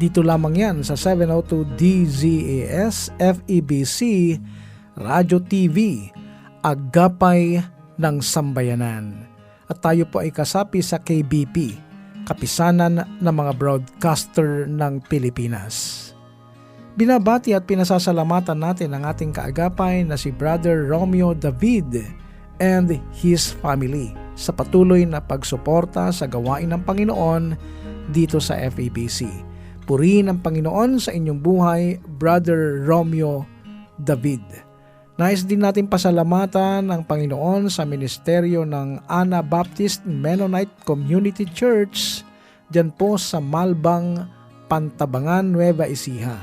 Dito lamang yan sa 702 DZAS FEBC Radio TV Agapay ng Sambayanan. At tayo po ay kasapi sa KBP, Kapisanan ng mga Broadcaster ng Pilipinas. Binabati at pinasasalamatan natin ang ating kaagapay na si Brother Romeo David and his family sa patuloy na pagsuporta sa gawain ng Panginoon dito sa FABC. Purihin ang Panginoon sa inyong buhay, Brother Romeo David. Nais din natin pasalamatan ang Panginoon sa ministeryo ng Ana Baptist Mennonite Community Church dyan po sa Malbang, Pantabangan, Nueva Ecija.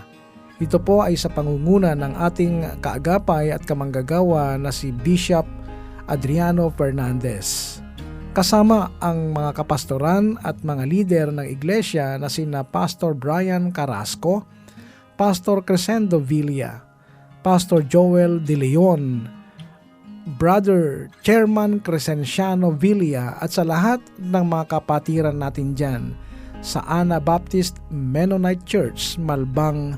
Ito po ay sa pangunguna ng ating kaagapay at kamanggagawa na si Bishop Adriano Fernandez. Kasama ang mga kapastoran at mga lider ng iglesia na sina Pastor Brian Carrasco, Pastor Crescendo Villa, Pastor Joel De Leon, Brother Chairman Crescenciano Villa at sa lahat ng mga kapatiran natin dyan sa Ana Baptist Mennonite Church, Malbang,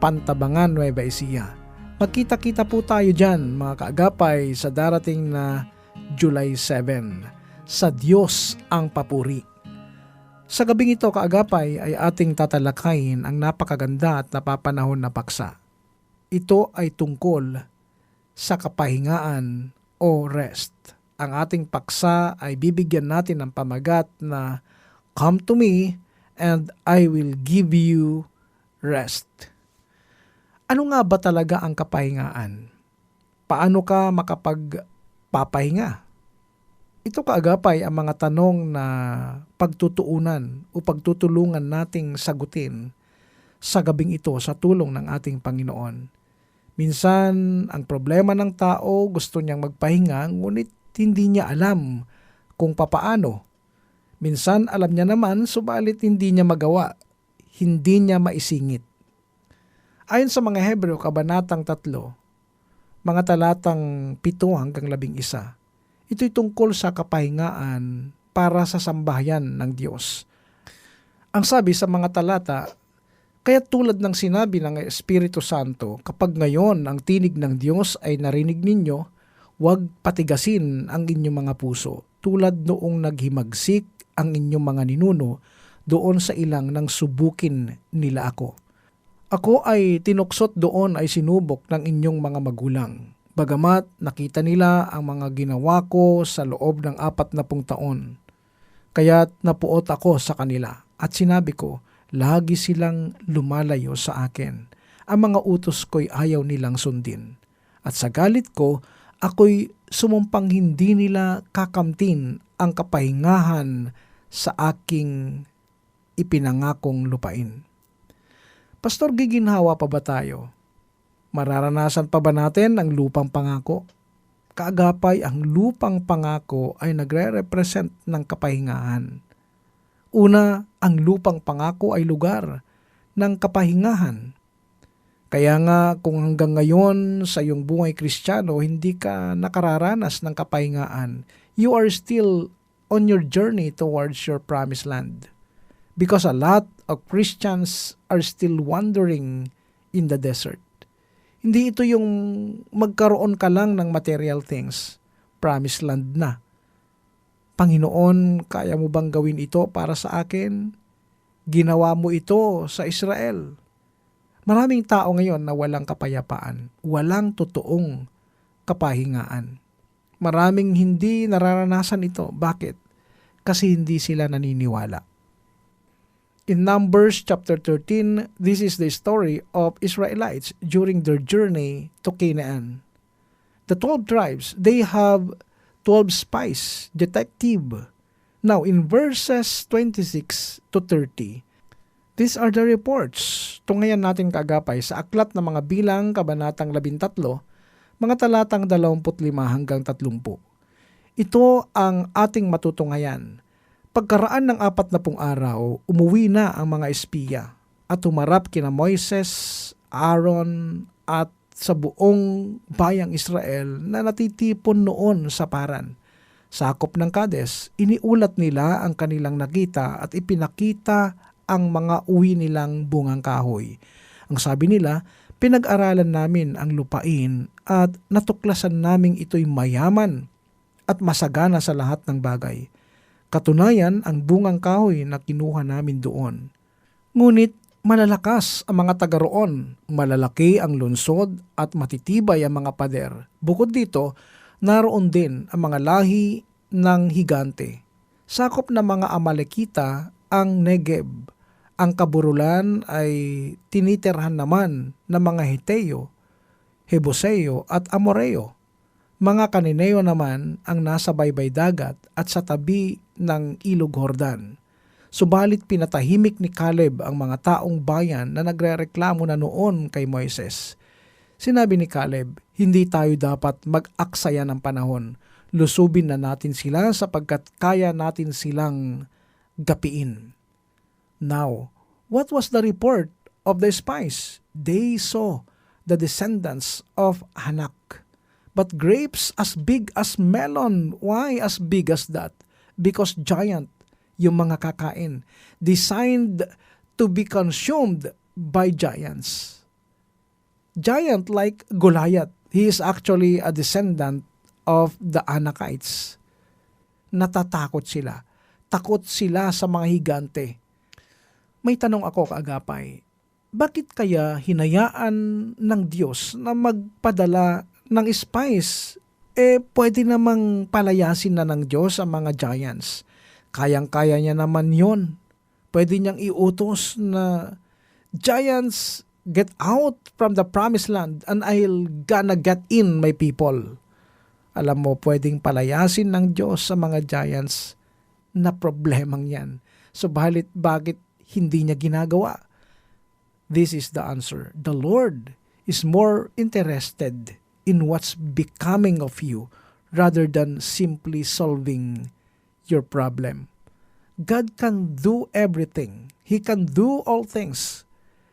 Pantabangan, Nueva Ecija. Magkita-kita po tayo dyan mga kaagapay sa darating na July 7. Sa Diyos ang papuri. Sa gabing ito kaagapay ay ating tatalakayin ang napakaganda at napapanahon na paksa ito ay tungkol sa kapahingaan o rest. Ang ating paksa ay bibigyan natin ng pamagat na Come to me and I will give you rest. Ano nga ba talaga ang kapahingaan? Paano ka makapagpapahinga? Ito kaagapay ang mga tanong na pagtutuunan o pagtutulungan nating sagutin sa gabing ito sa tulong ng ating Panginoon. Minsan, ang problema ng tao gusto niyang magpahinga ngunit hindi niya alam kung papaano. Minsan alam niya naman subalit hindi niya magawa, hindi niya maisingit. Ayon sa mga Hebreo Kabanatang 3, mga talatang 7 hanggang 11, ito'y tungkol sa kapahingaan para sa sambahayan ng Diyos. Ang sabi sa mga talata kaya tulad ng sinabi ng Espiritu Santo, kapag ngayon ang tinig ng Diyos ay narinig ninyo, huwag patigasin ang inyong mga puso, tulad noong naghimagsik ang inyong mga ninuno doon sa ilang nang subukin nila ako. Ako ay tinuksot doon ay sinubok ng inyong mga magulang. Bagamat nakita nila ang mga ginawa ko sa loob ng apat na pung taon. Kaya't napuot ako sa kanila at sinabi ko, Lagi silang lumalayo sa akin. Ang mga utos ko'y ayaw nilang sundin. At sa galit ko, ako'y sumumpang hindi nila kakamtin ang kapahingahan sa aking ipinangakong lupain. Pastor, giginhawa pa ba tayo? Mararanasan pa ba natin ang lupang pangako? Kaagapay ang lupang pangako ay nagre-represent ng kapahingahan. Una, ang lupang pangako ay lugar ng kapahingahan. Kaya nga kung hanggang ngayon sa iyong buhay kristyano hindi ka nakararanas ng kapahingaan, you are still on your journey towards your promised land. Because a lot of Christians are still wandering in the desert. Hindi ito yung magkaroon ka lang ng material things, promised land na. Panginoon, kaya mo bang gawin ito para sa akin? Ginawa mo ito sa Israel. Maraming tao ngayon na walang kapayapaan, walang totoong kapahingaan. Maraming hindi nararanasan ito. Bakit? Kasi hindi sila naniniwala. In Numbers chapter 13, this is the story of Israelites during their journey to Canaan. The 12 tribes, they have 12 spies, detective. Now, in verses 26 to 30, These are the reports. Tungayan natin kaagapay sa aklat ng mga bilang kabanatang 13, mga talatang 25 hanggang 30. Ito ang ating matutungayan. Pagkaraan ng apat na pung araw, umuwi na ang mga espiya at humarap kina Moises, Aaron at sa buong bayang Israel na natitipon noon sa paran. Sakop ng Kades, iniulat nila ang kanilang nakita at ipinakita ang mga uwi nilang bungang kahoy. Ang sabi nila, pinag-aralan namin ang lupain at natuklasan naming ito'y mayaman at masagana sa lahat ng bagay. Katunayan ang bungang kahoy na kinuha namin doon. Ngunit malalakas ang mga taga roon, malalaki ang lunsod at matitibay ang mga pader. Bukod dito, naroon din ang mga lahi ng higante. Sakop ng mga Amalekita ang Negeb. Ang kaburulan ay tinitirhan naman ng mga Hiteo, Hebuseo at Amoreo. Mga Kanineo naman ang nasa baybay dagat at sa tabi ng Ilog Hordan. Subalit pinatahimik ni Caleb ang mga taong bayan na nagrereklamo na noon kay Moises. Sinabi ni Caleb, hindi tayo dapat mag-aksaya ng panahon. Lusubin na natin sila sapagkat kaya natin silang gapiin. Now, what was the report of the spies? They saw the descendants of Hanak. But grapes as big as melon. Why as big as that? Because giant yung mga kakain. Designed to be consumed by giants. Giant like Goliath. He is actually a descendant of the Anakites. Natatakot sila. Takot sila sa mga higante. May tanong ako kaagapay, bakit kaya hinayaan ng Diyos na magpadala ng spies? Eh, pwede namang palayasin na ng Diyos ang mga giants. Kayang-kaya niya naman yon. Pwede niyang iutos na giants get out from the promised land and I'll gonna get in my people. Alam mo, pwedeng palayasin ng Diyos sa mga giants na problemang yan. Subalit, bakit hindi niya ginagawa? This is the answer. The Lord is more interested in what's becoming of you rather than simply solving your problem. God can do everything. He can do all things.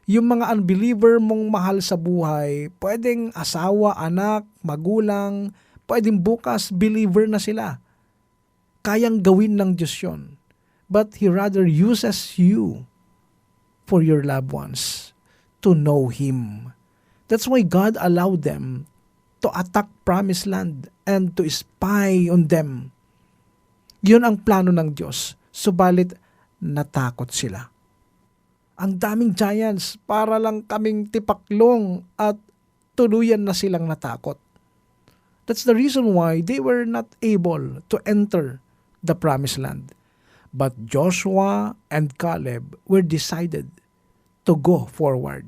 Yung mga unbeliever mong mahal sa buhay, pwedeng asawa, anak, magulang, pwedeng bukas believer na sila. Kayang gawin ng Diyos yun. But He rather uses you for your loved ones to know Him. That's why God allowed them to attack promised land and to spy on them. Yun ang plano ng Diyos. Subalit, natakot sila. Ang daming giants para lang kaming tipaklong at tuluyan na silang natakot. That's the reason why they were not able to enter the promised land. But Joshua and Caleb were decided to go forward.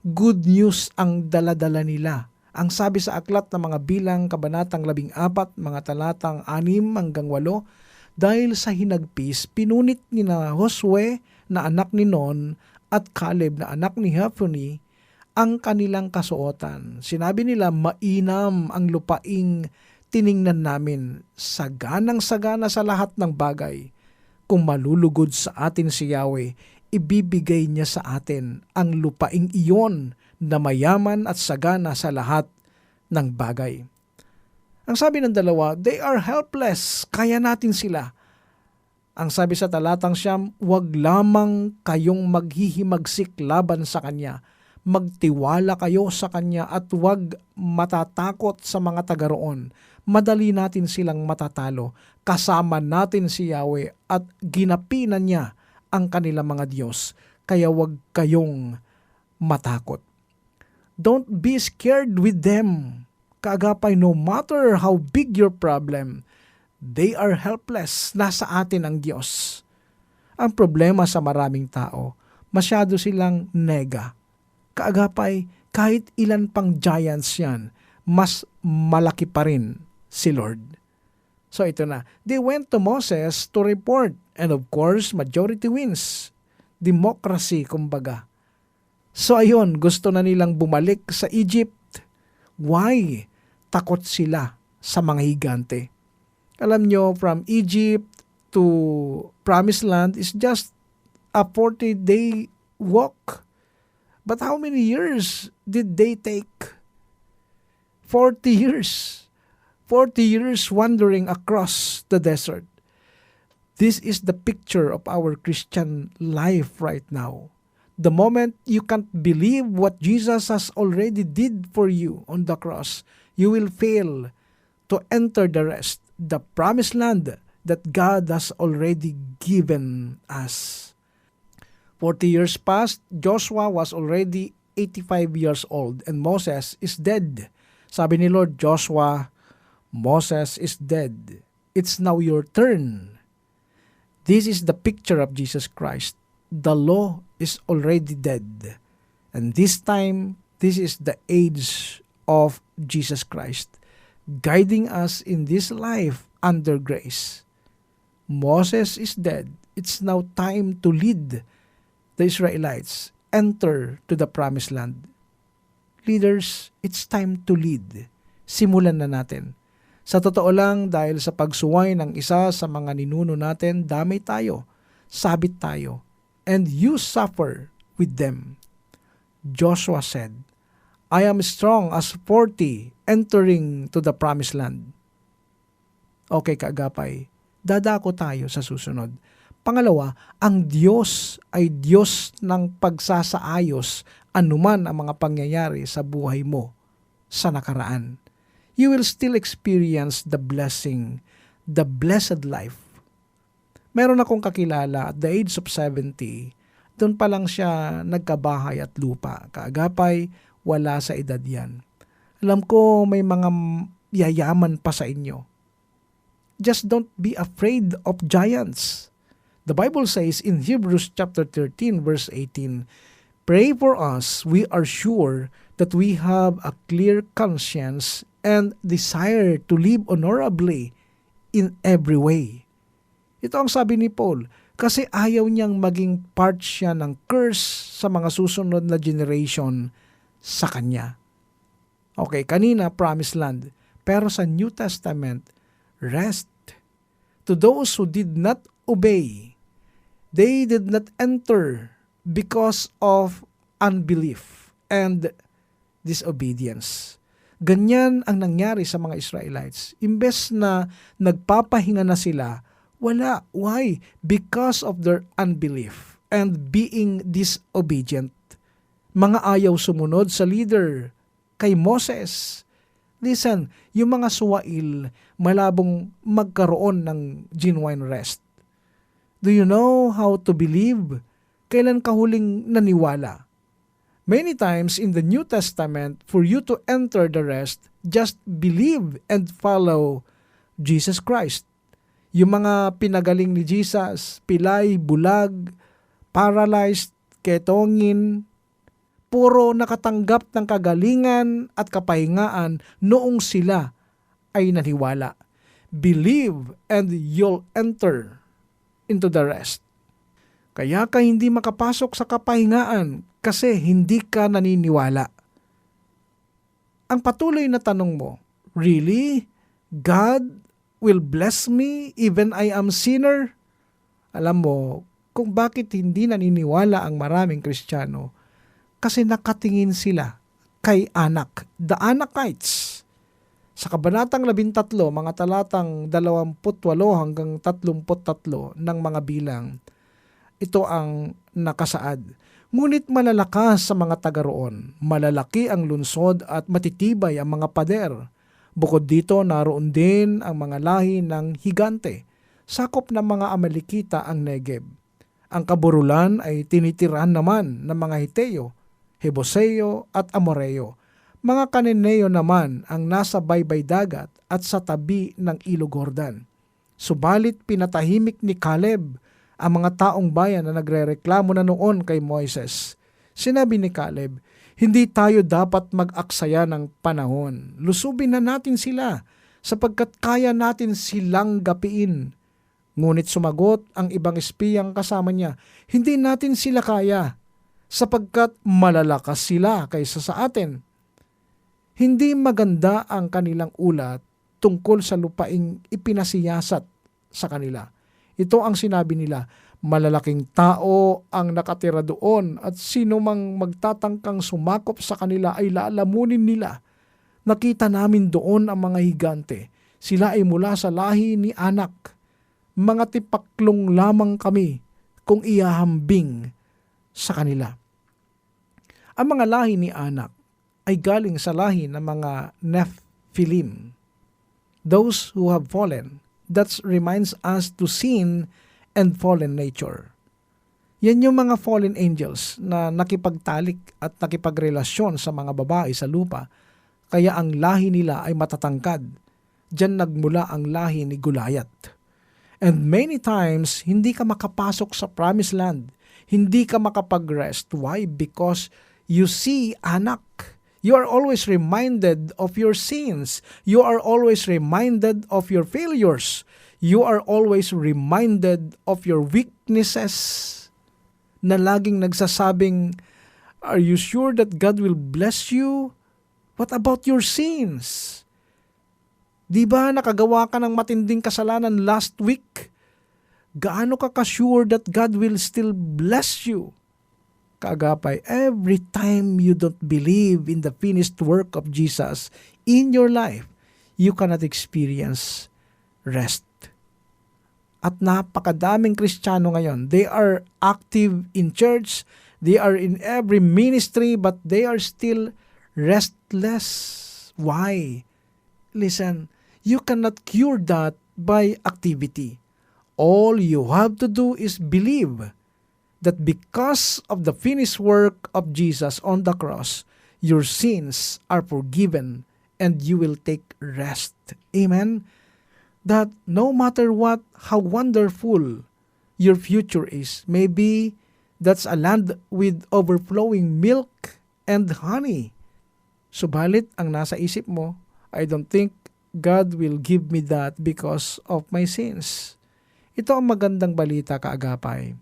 Good news ang daladala nila. Ang sabi sa aklat ng mga bilang kabanatang 14, mga talatang 6 hanggang 8, dahil sa hinagpis, pinunit ni na Josue na anak ni Non at Caleb na anak ni Hephoni ang kanilang kasuotan. Sinabi nila, mainam ang lupaing tiningnan namin, saganang sagana sa lahat ng bagay. Kung malulugod sa atin si Yahweh, ibibigay niya sa atin ang lupaing iyon na mayaman at sagana sa lahat ng bagay. Ang sabi ng dalawa, they are helpless, kaya natin sila. Ang sabi sa talatang siyam, huwag lamang kayong maghihimagsik laban sa Kanya. Magtiwala kayo sa Kanya at huwag matatakot sa mga taga roon. Madali natin silang matatalo. Kasama natin si Yahweh at ginapinan niya ang kanilang mga Diyos. Kaya huwag kayong matakot. Don't be scared with them. Kaagapay, no matter how big your problem, they are helpless. Nasa atin ang Diyos. Ang problema sa maraming tao, masyado silang nega. Kaagapay, kahit ilan pang giants yan, mas malaki pa rin si Lord. So ito na, they went to Moses to report and of course, majority wins. democracy kumbaga. So ayun, gusto na nilang bumalik sa Egypt. Why? Takot sila sa mga higante. Alam nyo, from Egypt to Promised Land is just a 40-day walk. But how many years did they take? 40 years. 40 years wandering across the desert. This is the picture of our Christian life right now. The moment you can't believe what Jesus has already did for you on the cross, you will fail to enter the rest, the promised land that God has already given us. 40 years passed, Joshua was already 85 years old and Moses is dead. Sabi ni Lord Joshua, Moses is dead. It's now your turn. This is the picture of Jesus Christ. The law is already dead. And this time, this is the age of Jesus Christ, guiding us in this life under grace. Moses is dead. It's now time to lead the Israelites enter to the promised land. Leaders, it's time to lead. Simulan na natin. Sa totoo lang, dahil sa pagsuway ng isa sa mga ninuno natin, damay tayo, sabit tayo, and you suffer with them. Joshua said, I am strong as 40 entering to the promised land. Okay, kaagapay, dadako tayo sa susunod. Pangalawa, ang Diyos ay Diyos ng pagsasaayos anuman ang mga pangyayari sa buhay mo sa nakaraan. You will still experience the blessing, the blessed life. Meron akong kakilala at the age of 70, doon pa lang siya nagkabahay at lupa. Kaagapay, wala sa edad yan. Alam ko may mga yayaman pa sa inyo. Just don't be afraid of giants. The Bible says in Hebrews chapter 13 verse 18, Pray for us, we are sure that we have a clear conscience and desire to live honorably in every way. Ito ang sabi ni Paul, kasi ayaw niyang maging part siya ng curse sa mga susunod na generation sa kanya. Okay, kanina promised land. Pero sa New Testament, rest. To those who did not obey, they did not enter because of unbelief and disobedience. Ganyan ang nangyari sa mga Israelites. Imbes na nagpapahinga na sila, wala. Why? Because of their unbelief and being disobedient. Mga ayaw sumunod sa leader kay Moses. Listen, yung mga suwail malabong magkaroon ng genuine rest. Do you know how to believe? Kailan ka huling naniwala? Many times in the New Testament, for you to enter the rest, just believe and follow Jesus Christ. Yung mga pinagaling ni Jesus, pilay, bulag, paralyzed, ketongin, puro nakatanggap ng kagalingan at kapahingaan noong sila ay naniwala. Believe and you'll enter into the rest. Kaya ka hindi makapasok sa kapahingaan kasi hindi ka naniniwala. Ang patuloy na tanong mo, really? God will bless me even I am sinner? Alam mo, kung bakit hindi naniniwala ang maraming Kristiyano, kasi nakatingin sila kay anak, the Anakites. Sa Kabanatang 13, mga talatang 28 hanggang 33 ng mga bilang, ito ang nakasaad. Ngunit malalakas sa mga taga roon, malalaki ang lunsod at matitibay ang mga pader. Bukod dito, naroon din ang mga lahi ng higante. Sakop ng mga Amalekita ang Negev. Ang kaburulan ay tinitiran naman ng mga Hiteo, Heboseo at Amoreo. Mga Kaneneo naman ang nasa baybay dagat at sa tabi ng Ilog Jordan. Subalit pinatahimik ni Caleb ang mga taong bayan na nagrereklamo na noon kay Moises. Sinabi ni Caleb, hindi tayo dapat mag-aksaya ng panahon. Lusubin na natin sila sapagkat kaya natin silang gapiin. Ngunit sumagot ang ibang espiyang kasama niya, hindi natin sila kaya sapagkat malalakas sila kaysa sa atin. Hindi maganda ang kanilang ulat tungkol sa lupaing ipinasiyasat sa kanila. Ito ang sinabi nila, malalaking tao ang nakatira doon at sino mang magtatangkang sumakop sa kanila ay laalamunin nila. Nakita namin doon ang mga higante. Sila ay mula sa lahi ni anak. Mga tipaklong lamang kami kung iahambing sa kanila. Ang mga lahi ni anak ay galing sa lahi ng mga Nephilim. Those who have fallen. That reminds us to sin and fallen nature. Yan yung mga fallen angels na nakipagtalik at nakipagrelasyon sa mga babae sa lupa, kaya ang lahi nila ay matatangkad. Diyan nagmula ang lahi ni Gulayat. And many times, hindi ka makapasok sa promised land. Hindi ka makapag-rest. Why? Because you see anak. You are always reminded of your sins. You are always reminded of your failures. You are always reminded of your weaknesses na laging nagsasabing, Are you sure that God will bless you? What about your sins? Di ba nakagawa ka ng matinding kasalanan last week? Gaano ka ka-sure that God will still bless you? Kaagapay, every time you don't believe in the finished work of Jesus in your life, you cannot experience rest. At napakadaming Kristiyano ngayon, they are active in church, they are in every ministry, but they are still restless. Why? Listen, you cannot cure that by activity. All you have to do is believe that because of the finished work of Jesus on the cross, your sins are forgiven and you will take rest. Amen? That no matter what, how wonderful your future is, maybe that's a land with overflowing milk and honey. Subalit, ang nasa isip mo, I don't think God will give me that because of my sins. Ito ang magandang balita kaagapay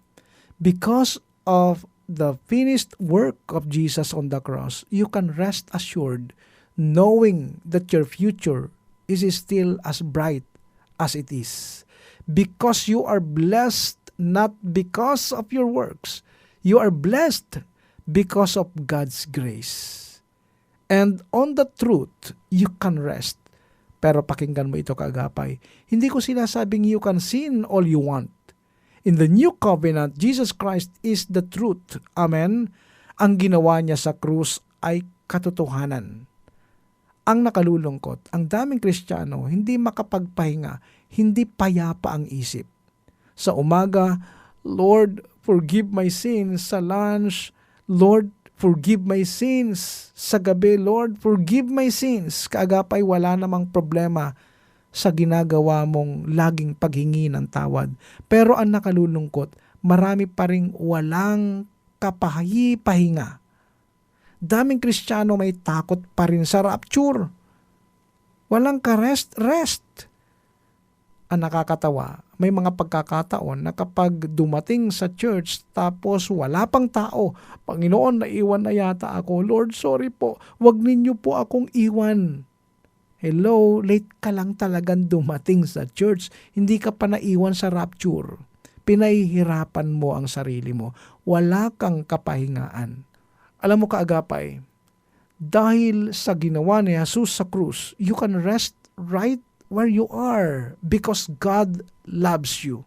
because of the finished work of Jesus on the cross, you can rest assured knowing that your future is still as bright as it is. Because you are blessed not because of your works, you are blessed because of God's grace. And on the truth, you can rest. Pero pakinggan mo ito kaagapay. Hindi ko sinasabing you can sin all you want. In the new covenant, Jesus Christ is the truth. Amen? Ang ginawa niya sa krus ay katotohanan. Ang nakalulungkot, ang daming Kristiyano hindi makapagpahinga, hindi payapa ang isip. Sa umaga, Lord, forgive my sins. Sa lunch, Lord, forgive my sins. Sa gabi, Lord, forgive my sins. Kaagapay wala namang problema sa ginagawa mong laging paghingi ng tawad. Pero ang nakalulungkot, marami pa rin walang kapahi-pahinga. Daming Kristiyano may takot pa rin sa rapture. Walang ka-rest-rest. Ang nakakatawa, may mga pagkakataon na kapag dumating sa church tapos wala pang tao, Panginoon, naiwan na yata ako. Lord, sorry po, wag ninyo po akong iwan. Hello, late ka lang talagang dumating sa church. Hindi ka pa naiwan sa rapture. Pinahihirapan mo ang sarili mo. Wala kang kapahingaan. Alam mo kaagapay, dahil sa ginawa ni Jesus sa krus, you can rest right where you are because God loves you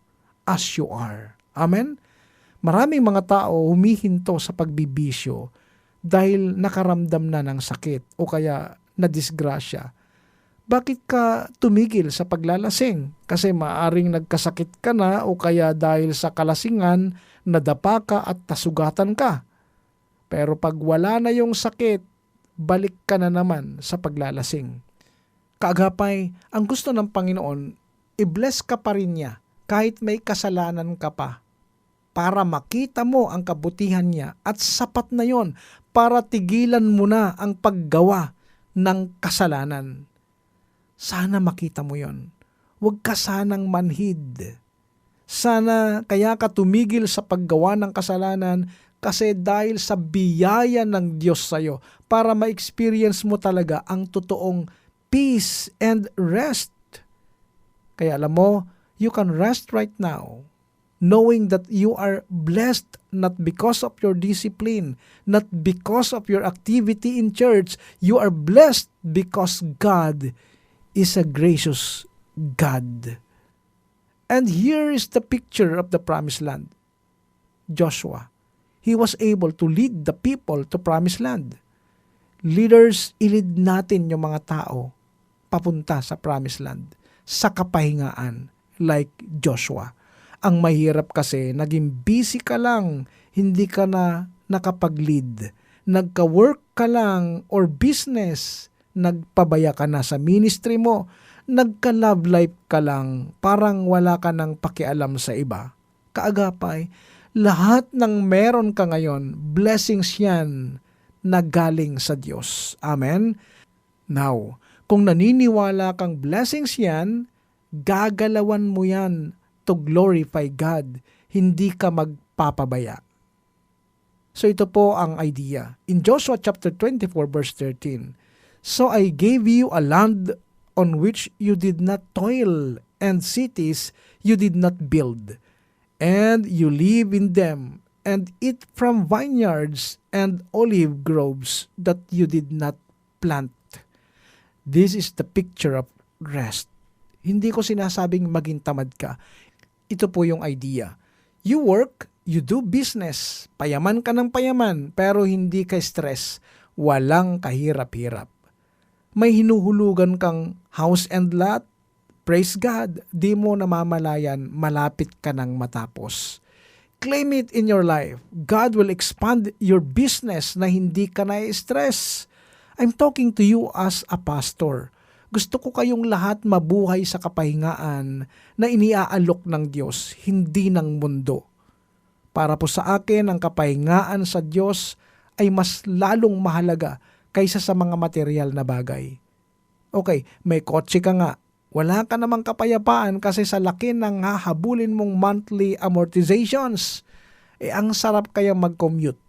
as you are. Amen? Maraming mga tao humihinto sa pagbibisyo dahil nakaramdam na ng sakit o kaya na disgrasya bakit ka tumigil sa paglalasing? Kasi maaring nagkasakit ka na o kaya dahil sa kalasingan, nadapa ka at tasugatan ka. Pero pag wala na yung sakit, balik ka na naman sa paglalasing. Kaagapay, ang gusto ng Panginoon, i-bless ka pa rin niya kahit may kasalanan ka pa para makita mo ang kabutihan niya at sapat na yon para tigilan mo na ang paggawa ng kasalanan. Sana makita mo yon. Huwag ka sanang manhid. Sana kaya ka tumigil sa paggawa ng kasalanan kasi dahil sa biyaya ng Diyos sa'yo para ma-experience mo talaga ang totoong peace and rest. Kaya alam mo, you can rest right now knowing that you are blessed not because of your discipline, not because of your activity in church. You are blessed because God is a gracious God. And here is the picture of the promised land. Joshua, he was able to lead the people to promised land. Leaders, ilid natin yung mga tao papunta sa promised land, sa kapahingaan, like Joshua. Ang mahirap kasi, naging busy ka lang, hindi ka na nakapag-lead. Nagka-work ka lang or business, nagpabaya ka na sa ministry mo, nagka-love life ka lang, parang wala ka nang pakialam sa iba. Kaagapay, lahat ng meron ka ngayon, blessings yan na galing sa Diyos. Amen? Now, kung naniniwala kang blessings yan, gagalawan mo yan to glorify God. Hindi ka magpapabaya. So ito po ang idea. In Joshua chapter 24 verse 13, So I gave you a land on which you did not toil, and cities you did not build. And you live in them, and eat from vineyards and olive groves that you did not plant. This is the picture of rest. Hindi ko sinasabing maging tamad ka. Ito po yung idea. You work, you do business. Payaman ka ng payaman, pero hindi ka stress. Walang kahirap-hirap may hinuhulugan kang house and lot, praise God, di mo namamalayan, malapit ka nang matapos. Claim it in your life. God will expand your business na hindi ka na-stress. I'm talking to you as a pastor. Gusto ko kayong lahat mabuhay sa kapahingaan na iniaalok ng Diyos, hindi ng mundo. Para po sa akin, ang kapahingaan sa Diyos ay mas lalong mahalaga kaysa sa mga material na bagay. Okay, may kotse ka nga. Wala ka namang kapayapaan kasi sa laki ng hahabulin mong monthly amortizations. Eh, ang sarap kaya mag-commute.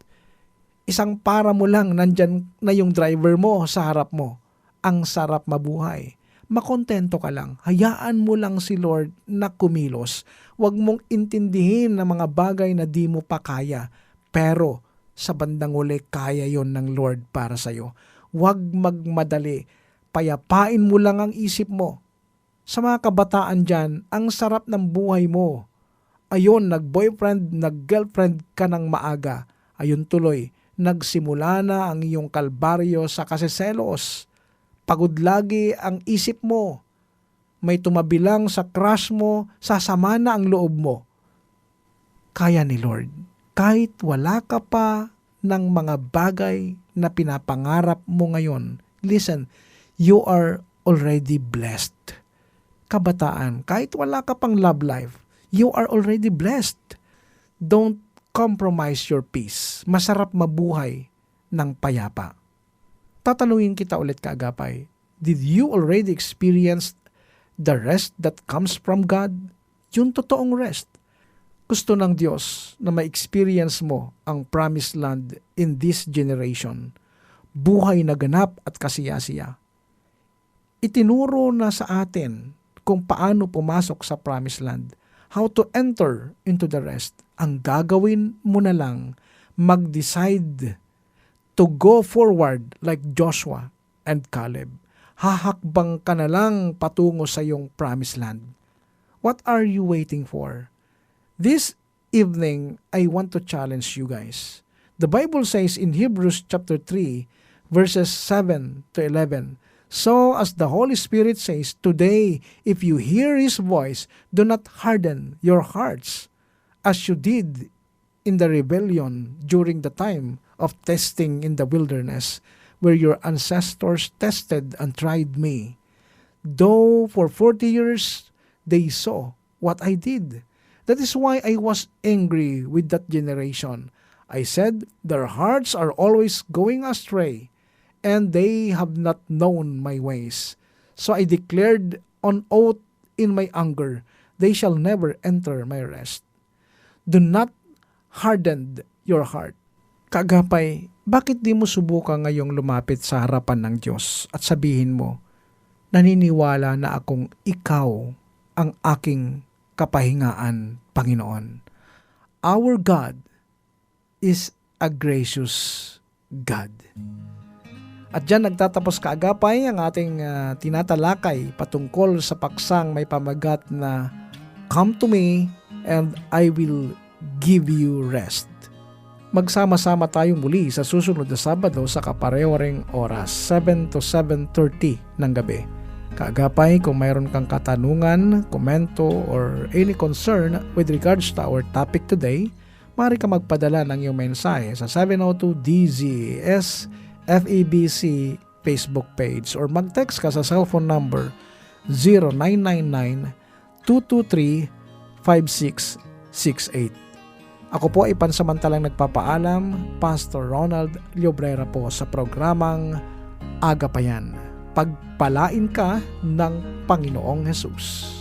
Isang para mo lang, nandyan na yung driver mo sa harap mo. Ang sarap mabuhay. Makontento ka lang. Hayaan mo lang si Lord na kumilos. Huwag mong intindihin ng mga bagay na di mo pa kaya. Pero, sa bandang uli, kaya yon ng Lord para sa'yo. Huwag magmadali. Payapain mo lang ang isip mo. Sa mga kabataan dyan, ang sarap ng buhay mo. Ayon, nag-boyfriend, nag-girlfriend ka ng maaga. Ayun tuloy, nagsimula na ang iyong kalbaryo sa kaseselos. Pagod lagi ang isip mo. May tumabilang sa crush mo, sasama na ang loob mo. Kaya ni Lord kahit wala ka pa ng mga bagay na pinapangarap mo ngayon, listen, you are already blessed. Kabataan, kahit wala ka pang love life, you are already blessed. Don't compromise your peace. Masarap mabuhay ng payapa. Tatanungin kita ulit kaagapay, did you already experience the rest that comes from God? Yung totoong rest gusto ng Diyos na ma-experience mo ang promised land in this generation. Buhay na ganap at kasiyasiya. Itinuro na sa atin kung paano pumasok sa promised land, how to enter into the rest. Ang gagawin mo na lang, mag-decide to go forward like Joshua and Caleb. Hahakbang ka na lang patungo sa iyong promised land. What are you waiting for? This evening, I want to challenge you guys. The Bible says in Hebrews chapter 3, verses 7 to 11, So as the Holy Spirit says, Today, if you hear His voice, do not harden your hearts, as you did in the rebellion during the time of testing in the wilderness, where your ancestors tested and tried me. Though for forty years they saw what I did, That is why I was angry with that generation. I said, Their hearts are always going astray, and they have not known my ways. So I declared on oath in my anger they shall never enter my rest. Do not harden your heart. Kaagapay, bakit di mo subukan ngayong lumapit sa harapan ng Diyos at sabihin mo, naniniwala na akong ikaw ang aking kapahingaan, Panginoon. Our God is a gracious God. At dyan nagtatapos kaagapay ang ating ah, tinatalakay patungkol sa paksang may pamagat na Come to me and I will give you rest. Magsama-sama tayong muli sa susunod na Sabado sa kapareho ring oras 7 to 7.30 ng gabi. Kaagapay kung mayroon kang katanungan, komento, or any concern with regards to our topic today, maaari ka magpadala ng iyong mensahe sa 702-DZS FEBC Facebook page or mag-text ka sa cellphone number 0999-223-5668. Ako po ay pansamantalang nagpapaalam, Pastor Ronald Llobrera po sa programang Agapayan. Pagpalain ka ng Panginoong Hesus.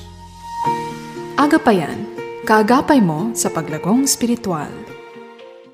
Agapayan, kaagapay mo sa paglagong spiritual.